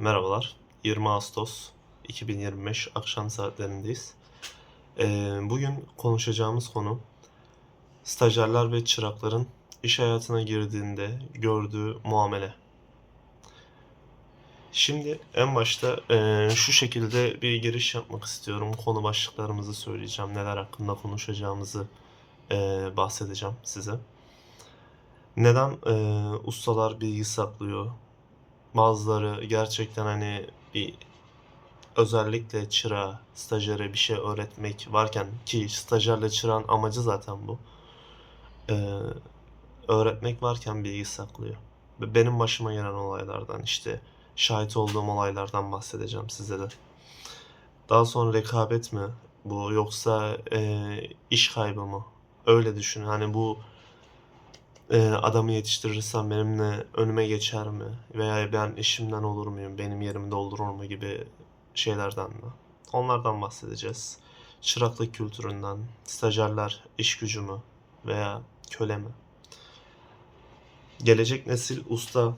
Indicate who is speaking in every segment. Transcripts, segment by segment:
Speaker 1: Merhabalar. 20 Ağustos 2025 akşam saatlerindeyiz. Ee, bugün konuşacağımız konu stajyerler ve çırakların iş hayatına girdiğinde gördüğü muamele. Şimdi en başta e, şu şekilde bir giriş yapmak istiyorum. Konu başlıklarımızı söyleyeceğim. Neler hakkında konuşacağımızı e, bahsedeceğim size. Neden e, ustalar bilgi saklıyor? Bazıları gerçekten hani bir özellikle çırağa, stajyere bir şey öğretmek varken ki stajyerle çırağın amacı zaten bu. Ee, öğretmek varken bilgi saklıyor. Benim başıma gelen olaylardan işte şahit olduğum olaylardan bahsedeceğim size de. Daha sonra rekabet mi bu yoksa e, iş kaybı mı? Öyle düşün. Hani bu adamı yetiştirirsem benimle önüme geçer mi? Veya ben işimden olur muyum? Benim yerimi doldurur mu gibi şeylerden mi? Onlardan bahsedeceğiz. Çıraklık kültüründen, stajyerler iş gücü mü veya köle mi? Gelecek nesil usta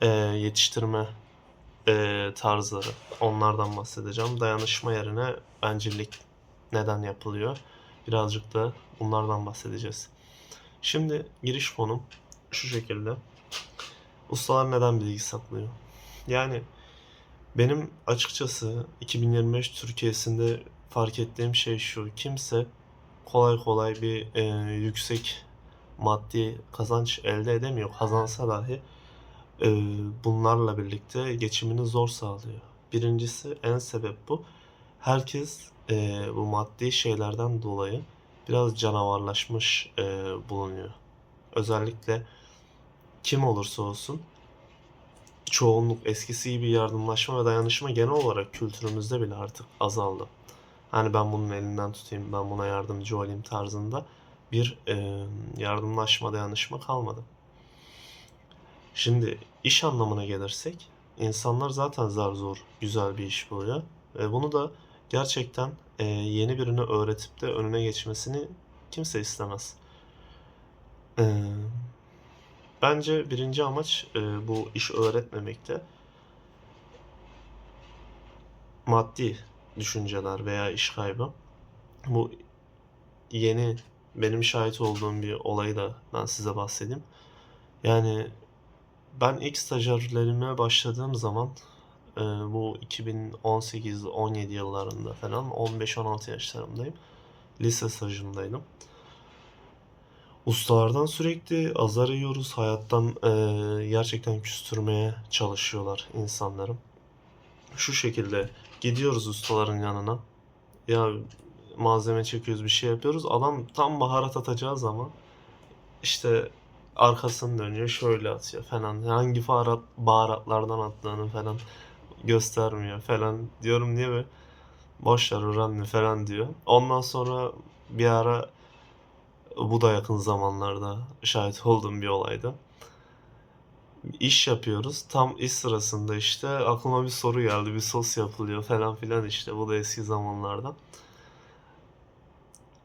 Speaker 1: e, yetiştirme e, tarzları. Onlardan bahsedeceğim. Dayanışma yerine bencillik neden yapılıyor? Birazcık da bunlardan bahsedeceğiz. Şimdi giriş konum şu şekilde. Ustalar neden bilgi saklıyor? Yani benim açıkçası 2025 Türkiye'sinde fark ettiğim şey şu. Kimse kolay kolay bir e, yüksek maddi kazanç elde edemiyor. Kazansa dahi e, bunlarla birlikte geçimini zor sağlıyor. Birincisi en sebep bu. Herkes e, bu maddi şeylerden dolayı biraz canavarlaşmış e, bulunuyor. Özellikle kim olursa olsun çoğunluk eskisi gibi yardımlaşma ve dayanışma genel olarak kültürümüzde bile artık azaldı. Hani ben bunun elinden tutayım, ben buna yardımcı olayım tarzında bir e, yardımlaşma, dayanışma kalmadı. Şimdi iş anlamına gelirsek, insanlar zaten zar zor güzel bir iş buluyor. Ve bunu da gerçekten e, yeni birini öğretip de önüne geçmesini kimse istemez. E, bence birinci amaç e, bu iş öğretmemekte maddi düşünceler veya iş kaybı. Bu yeni benim şahit olduğum bir olayı da ben size bahsedeyim. Yani ben ilk stajyerlerime başladığım zaman e, bu 2018-17 yıllarında falan 15-16 yaşlarımdayım. Lise stajındaydım. Ustalardan sürekli azar yiyoruz. Hayattan e, gerçekten küstürmeye çalışıyorlar insanları. Şu şekilde gidiyoruz ustaların yanına. Ya malzeme çekiyoruz bir şey yapıyoruz. Adam tam baharat atacağı zaman işte arkasını dönüyor şöyle atıyor falan. Hangi baharat, baharatlardan attığını falan göstermiyor falan. Diyorum niye be? Boş ver öğrenme falan diyor. Ondan sonra bir ara bu da yakın zamanlarda şahit olduğum bir olaydı. İş yapıyoruz. Tam iş sırasında işte aklıma bir soru geldi. Bir sos yapılıyor falan filan işte. Bu da eski zamanlarda.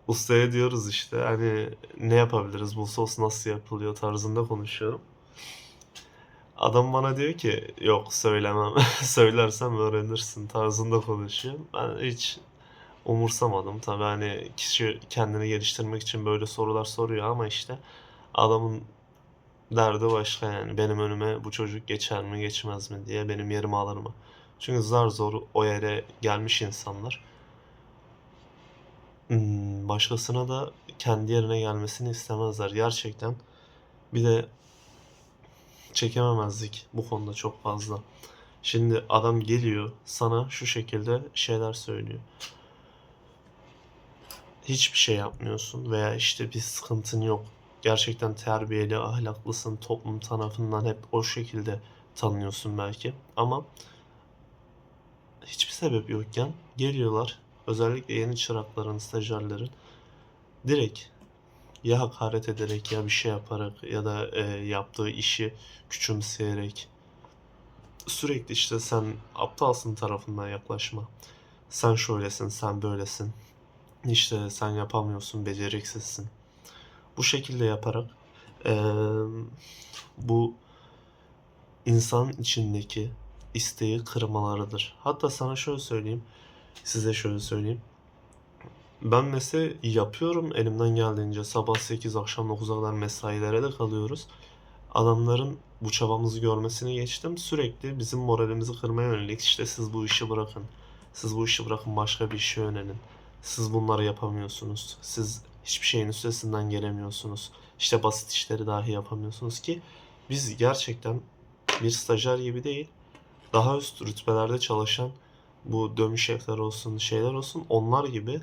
Speaker 1: Ustaya diyoruz işte hani ne yapabiliriz bu sos nasıl yapılıyor tarzında konuşuyorum. Adam bana diyor ki yok söylemem. Söylersem öğrenirsin tarzında konuşuyor. Ben hiç umursamadım. Tabii hani kişi kendini geliştirmek için böyle sorular soruyor ama işte adamın derdi başka yani. Benim önüme bu çocuk geçer mi geçmez mi diye benim yerimi alır mı? Çünkü zar zor o yere gelmiş insanlar. Hmm, başkasına da kendi yerine gelmesini istemezler gerçekten. Bir de çekememezlik bu konuda çok fazla. Şimdi adam geliyor sana şu şekilde şeyler söylüyor. Hiçbir şey yapmıyorsun veya işte bir sıkıntın yok. Gerçekten terbiyeli, ahlaklısın, toplum tarafından hep o şekilde tanınıyorsun belki. Ama hiçbir sebep yokken geliyorlar. Özellikle yeni çırakların, stajyerlerin direkt ya hakaret ederek ya bir şey yaparak ya da e, yaptığı işi küçümseyerek sürekli işte sen aptalsın tarafından yaklaşma. Sen şöylesin, sen böylesin. İşte sen yapamıyorsun, beceriksizsin. Bu şekilde yaparak e, bu insan içindeki isteği kırmalarıdır. Hatta sana şöyle söyleyeyim, size şöyle söyleyeyim. Ben mesai yapıyorum elimden geldiğince. Sabah 8, akşam 9'a kadar mesailere de kalıyoruz. Adamların bu çabamızı görmesini geçtim. Sürekli bizim moralimizi kırmaya yönelik işte siz bu işi bırakın. Siz bu işi bırakın başka bir işe yönelin. Siz bunları yapamıyorsunuz. Siz hiçbir şeyin üstesinden gelemiyorsunuz. İşte basit işleri dahi yapamıyorsunuz ki biz gerçekten bir stajyer gibi değil daha üst rütbelerde çalışan bu dövüş şefler olsun şeyler olsun onlar gibi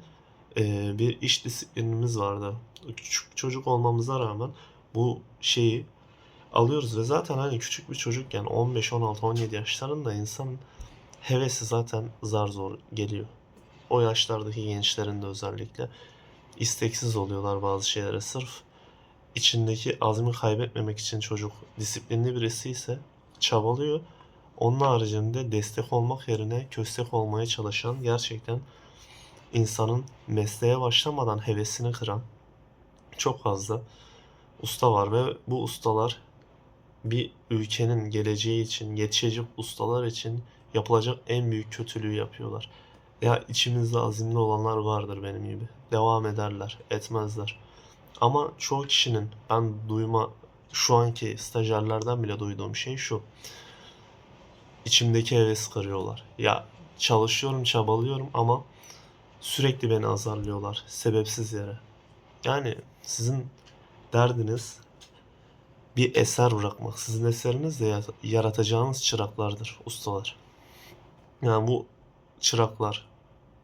Speaker 1: e, bir iş disiplinimiz vardı. Küçük çocuk olmamıza rağmen bu şeyi alıyoruz ve zaten hani küçük bir çocukken 15, 16, 17 yaşlarında insan hevesi zaten zar zor geliyor. O yaşlardaki gençlerin de özellikle isteksiz oluyorlar bazı şeylere sırf içindeki azmi kaybetmemek için çocuk disiplinli birisi ise çabalıyor. Onun haricinde destek olmak yerine köstek olmaya çalışan gerçekten insanın mesleğe başlamadan hevesini kıran çok fazla usta var ve bu ustalar bir ülkenin geleceği için, yetişecek ustalar için yapılacak en büyük kötülüğü yapıyorlar. Ya içimizde azimli olanlar vardır benim gibi. Devam ederler, etmezler. Ama çoğu kişinin ben duyma şu anki stajyerlerden bile duyduğum şey şu. İçimdeki heves kırıyorlar. Ya çalışıyorum, çabalıyorum ama sürekli beni azarlıyorlar sebepsiz yere. Yani sizin derdiniz bir eser bırakmak. Sizin eseriniz de ya- yaratacağınız çıraklardır, ustalar. Yani bu çıraklar,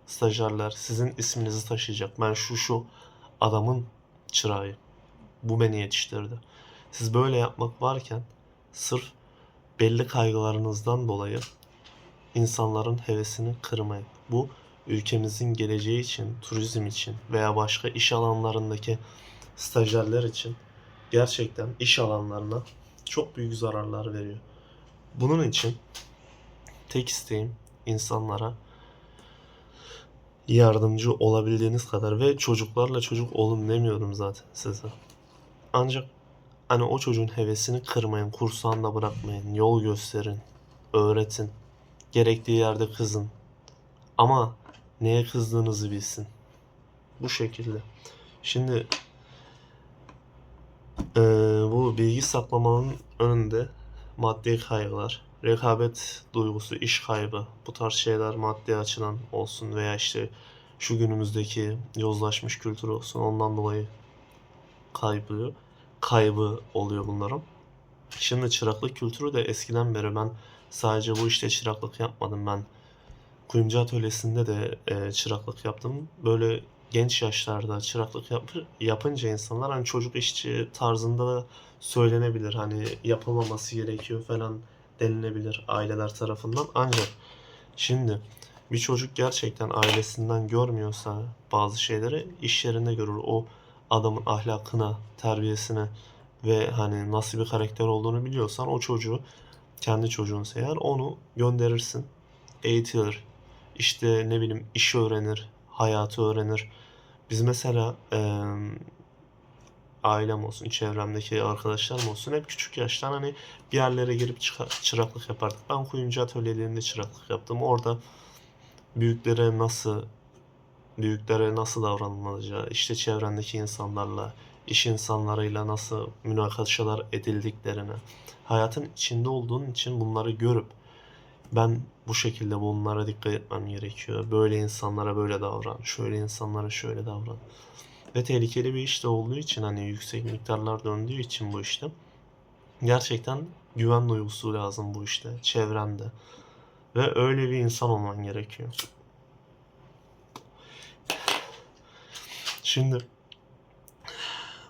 Speaker 1: stajyerler sizin isminizi taşıyacak. Ben şu şu adamın çırağıyım. Bu beni yetiştirdi. Siz böyle yapmak varken sırf belli kaygılarınızdan dolayı insanların hevesini kırmayın. Bu ülkemizin geleceği için, turizm için veya başka iş alanlarındaki stajyerler için gerçekten iş alanlarına çok büyük zararlar veriyor. Bunun için tek isteğim insanlara yardımcı olabildiğiniz kadar ve çocuklarla çocuk olun demiyorum zaten size. Ancak hani o çocuğun hevesini kırmayın, kursağında bırakmayın, yol gösterin, öğretin. Gerektiği yerde kızın. Ama neye kızdığınızı bilsin. Bu şekilde. Şimdi eee, bu bilgi saklamanın önünde maddi kaygılar, rekabet duygusu, iş kaybı, bu tarz şeyler maddi açıdan olsun veya işte şu günümüzdeki yozlaşmış kültür olsun ondan dolayı kaybı, kaybı oluyor bunların. Şimdi çıraklık kültürü de eskiden beri ben sadece bu işte çıraklık yapmadım. Ben kuyumcu atölyesinde de e, çıraklık yaptım. Böyle genç yaşlarda çıraklık yap, yapınca insanlar hani çocuk işçi tarzında da söylenebilir. Hani yapılmaması gerekiyor falan denilebilir aileler tarafından. Ancak şimdi bir çocuk gerçekten ailesinden görmüyorsa bazı şeyleri iş yerinde görür. O adamın ahlakına, terbiyesine ve hani nasıl bir karakter olduğunu biliyorsan o çocuğu kendi çocuğunsa eğer onu gönderirsin. Eğitilir. İşte ne bileyim iş öğrenir, hayatı öğrenir. Biz mesela eee, ailem olsun, çevremdeki arkadaşlarım olsun hep küçük yaştan hani bir yerlere girip çıraklık yapardık. Ben kuyumcu atölyelerinde çıraklık yaptım. Orada büyüklere nasıl büyüklere nasıl davranılacağı, işte çevrendeki insanlarla, iş insanlarıyla nasıl münakaşalar edildiklerini, hayatın içinde olduğun için bunları görüp ben bu şekilde bunlara dikkat etmem gerekiyor. Böyle insanlara böyle davran, şöyle insanlara şöyle davran. Ve tehlikeli bir iş de olduğu için hani yüksek miktarlar döndüğü için bu işte gerçekten güven duygusu lazım bu işte çevrende. Ve öyle bir insan olman gerekiyor. Şimdi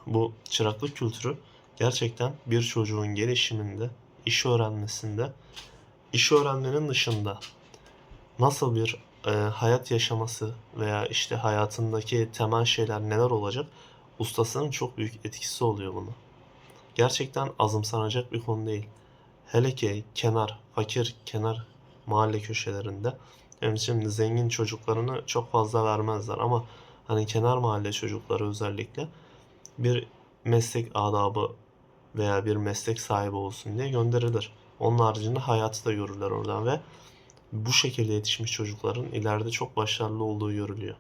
Speaker 1: bu çıraklık kültürü gerçekten bir çocuğun gelişiminde, iş öğrenmesinde, iş öğrenmenin dışında nasıl bir e, hayat yaşaması veya işte hayatındaki temel şeyler neler olacak ustasının çok büyük etkisi oluyor buna. Gerçekten azımsanacak bir konu değil. Hele ki kenar, fakir kenar mahalle köşelerinde. Hem şimdi zengin çocuklarını çok fazla vermezler ama hani kenar mahalle çocukları özellikle bir meslek adabı veya bir meslek sahibi olsun diye gönderilir. Onun haricinde hayatı da görürler oradan ve bu şekilde yetişmiş çocukların ileride çok başarılı olduğu görülüyor.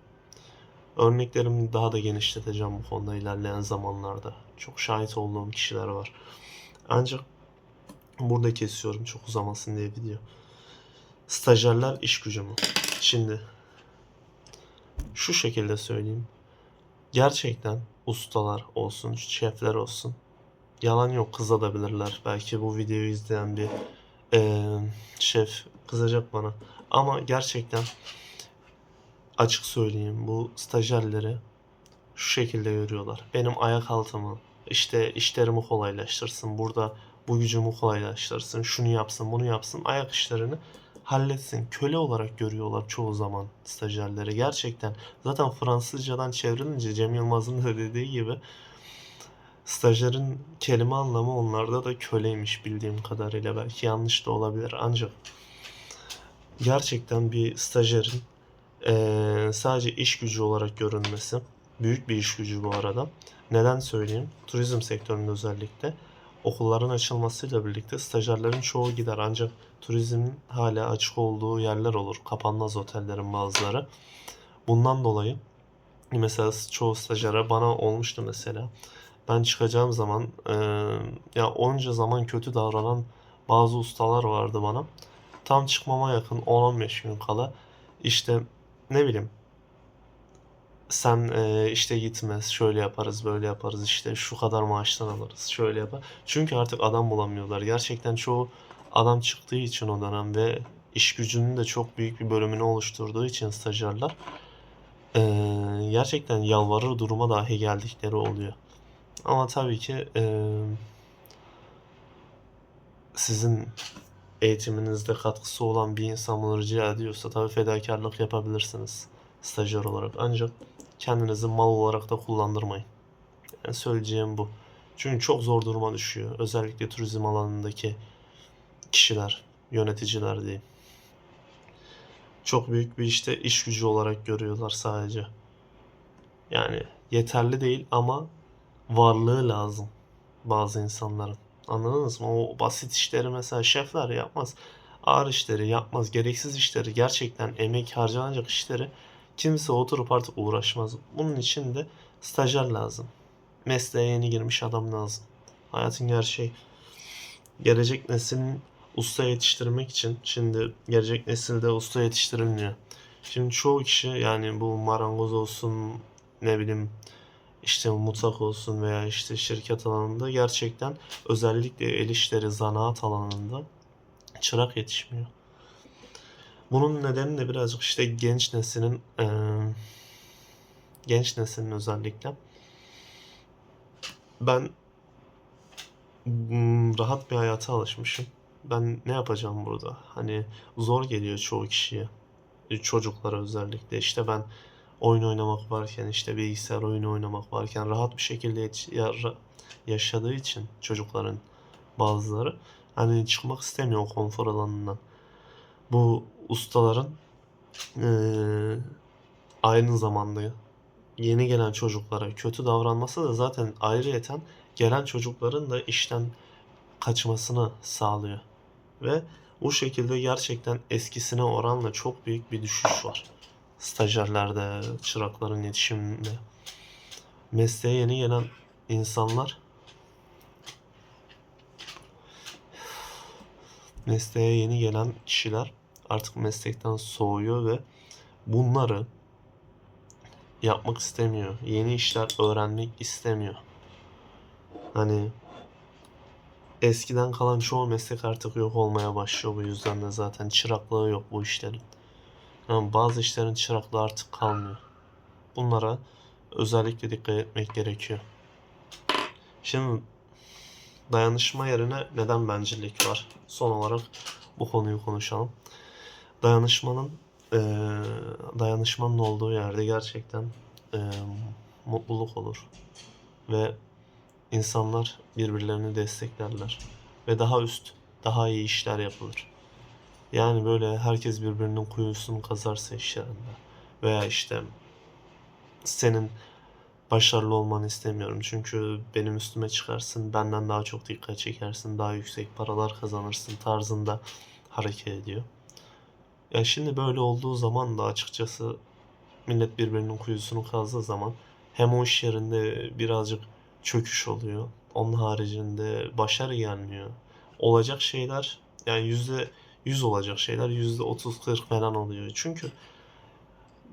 Speaker 1: Örneklerimi daha da genişleteceğim bu konuda ilerleyen zamanlarda. Çok şahit olduğum kişiler var. Ancak burada kesiyorum çok uzamasın diye video. Stajyerler iş gücü mü? Şimdi şu şekilde söyleyeyim. Gerçekten ustalar olsun, şefler olsun. Yalan yok kızabilirler. Belki bu videoyu izleyen bir eee, şef kızacak bana. Ama gerçekten açık söyleyeyim bu stajyerleri şu şekilde görüyorlar. Benim ayak altımı işte işlerimi kolaylaştırsın. Burada bu gücümü kolaylaştırsın. Şunu yapsın, bunu yapsın. Ayak işlerini halletsin. Köle olarak görüyorlar çoğu zaman stajyerleri. Gerçekten zaten Fransızcadan çevrilince Cem Yılmaz'ın da dediği gibi stajyerin kelime anlamı onlarda da köleymiş bildiğim kadarıyla. Belki yanlış da olabilir ancak gerçekten bir stajyerin eee, sadece iş gücü olarak görünmesi büyük bir iş gücü bu arada. Neden söyleyeyim? Turizm sektöründe özellikle okulların açılmasıyla birlikte stajyerlerin çoğu gider ancak turizmin hala açık olduğu yerler olur. Kapanmaz otellerin bazıları. Bundan dolayı mesela çoğu stajyere bana olmuştu mesela. Ben çıkacağım zaman eee, ya onca zaman kötü davranan bazı ustalar vardı bana. Tam çıkmama yakın 10-15 gün kala işte ne bileyim sen eee, işte gitmez şöyle yaparız böyle yaparız işte şu kadar maaştan alırız şöyle yapar. Çünkü artık adam bulamıyorlar. Gerçekten çoğu adam çıktığı için o dönem ve iş gücünün de çok büyük bir bölümünü oluşturduğu için stajyerler eee, gerçekten yalvarır duruma dahi geldikleri oluyor. Ama tabii ki eee, sizin eğitiminizde katkısı olan bir insan bunu rica ediyorsa tabii fedakarlık yapabilirsiniz stajyer olarak. Ancak kendinizi mal olarak da kullandırmayın. Yani söyleyeceğim bu. Çünkü çok zor duruma düşüyor. Özellikle turizm alanındaki kişiler, yöneticiler diyeyim. Çok büyük bir işte iş gücü olarak görüyorlar sadece. Yani yeterli değil ama varlığı lazım bazı insanların. Anladınız mı? O basit işleri mesela şefler yapmaz. Ağır işleri yapmaz. Gereksiz işleri gerçekten emek harcanacak işleri kimse oturup artık uğraşmaz. Bunun için de stajyer lazım. Mesleğe yeni girmiş adam lazım. Hayatın gerçeği. Gelecek neslin usta yetiştirmek için şimdi gelecek nesilde usta yetiştirilmiyor. Şimdi çoğu kişi yani bu marangoz olsun ne bileyim işte mutfak olsun veya işte şirket alanında gerçekten özellikle el işleri, zanaat alanında çırak yetişmiyor. Bunun nedeni de birazcık işte genç neslin eee, genç neslin özellikle ben rahat bir hayata alışmışım. Ben ne yapacağım burada? Hani zor geliyor çoğu kişiye. E, Çocuklara özellikle. İşte ben oyun oynamak varken işte bilgisayar oyunu oynamak varken rahat bir şekilde yaşadığı için çocukların bazıları hani çıkmak istemiyor o konfor alanından. Bu ustaların eee, aynı zamanda yeni gelen çocuklara kötü davranması da zaten ayrıyeten gelen çocukların da işten kaçmasını sağlıyor. Ve bu şekilde gerçekten eskisine oranla çok büyük bir düşüş var. Stajyerlerde, çırakların yetişiminde. Mesleğe yeni gelen insanlar mesleğe yeni gelen kişiler artık meslekten soğuyor ve bunları yapmak istemiyor. Yeni işler öğrenmek istemiyor. Hani eskiden kalan çoğu meslek artık yok olmaya başlıyor bu yüzden de zaten çıraklığı yok bu işlerin. Bazı işlerin çıraklığı artık kalmıyor. Bunlara özellikle dikkat etmek gerekiyor. Şimdi dayanışma yerine neden bencillik var? Son olarak bu konuyu konuşalım. Dayanışmanın eee, dayanışmanın olduğu yerde gerçekten eee, mutluluk olur ve insanlar birbirlerini desteklerler ve daha üst, daha iyi işler yapılır. Yani böyle herkes birbirinin kuyusunu kazarsa işlerinde veya işte senin başarılı olmanı istemiyorum. Çünkü benim üstüme çıkarsın, benden daha çok dikkat çekersin, daha yüksek paralar kazanırsın tarzında hareket ediyor. Ya şimdi böyle olduğu zaman da açıkçası millet birbirinin kuyusunu kazdığı zaman hem o iş yerinde birazcık çöküş oluyor. Onun haricinde başarı gelmiyor. Olacak şeyler yani yüzde yüz olacak şeyler yüzde otuz kırk falan oluyor. Çünkü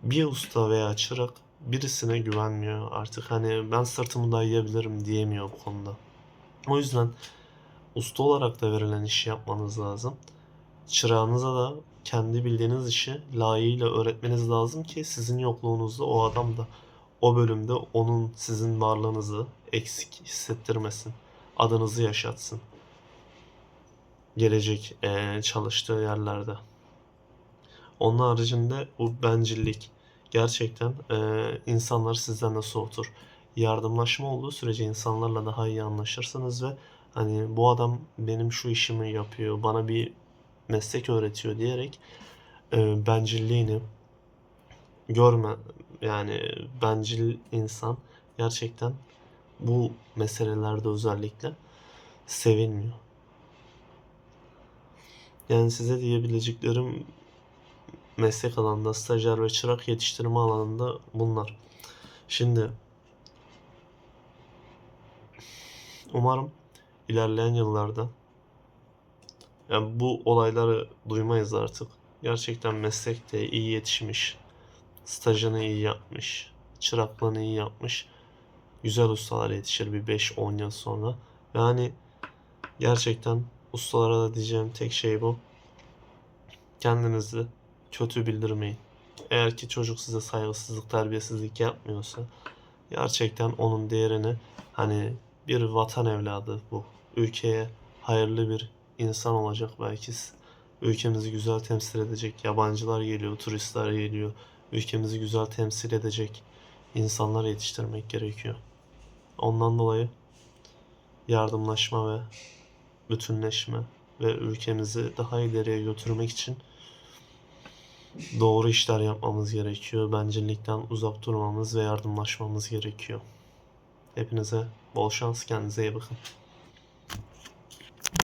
Speaker 1: bir usta veya çırak birisine güvenmiyor. Artık hani ben sırtımı dayayabilirim diyemiyor bu konuda. O yüzden usta olarak da verilen işi yapmanız lazım. Çırağınıza da kendi bildiğiniz işi layığıyla öğretmeniz lazım ki sizin yokluğunuzda o adam da o bölümde onun sizin varlığınızı eksik hissettirmesin. Adınızı yaşatsın. Gelecek eee, çalıştığı yerlerde. Onun haricinde bu bencillik gerçekten eee insanları sizden de soğutur. Yardımlaşma olduğu sürece insanlarla daha iyi anlaşırsınız ve hani bu adam benim şu işimi yapıyor, bana bir meslek öğretiyor diyerek eee, bencilliğini görme yani bencil insan gerçekten bu meselelerde özellikle sevilmiyor. Yani size diyebileceklerim meslek alanında stajyer ve çırak yetiştirme alanında bunlar. Şimdi umarım ilerleyen yıllarda yani bu olayları duymayız artık. Gerçekten meslekte iyi yetişmiş, stajını iyi yapmış, çıraklığını iyi yapmış güzel ustalar yetişir bir 5-10 yıl sonra. Yani gerçekten ustalara da diyeceğim tek şey bu. Kendinizi kötü bildirmeyin. Eğer ki çocuk size saygısızlık, terbiyesizlik yapmıyorsa gerçekten onun değerini hani bir vatan evladı bu. Ülkeye hayırlı bir insan olacak belki. Ülkemizi güzel temsil edecek. Yabancılar geliyor, turistler geliyor. Ülkemizi güzel temsil edecek insanlar yetiştirmek gerekiyor. Ondan dolayı yardımlaşma ve bütünleşme ve ülkemizi daha ileriye götürmek için doğru işler yapmamız gerekiyor. Bencillikten uzak durmamız ve yardımlaşmamız gerekiyor. Hepinize bol şans, kendinize iyi bakın.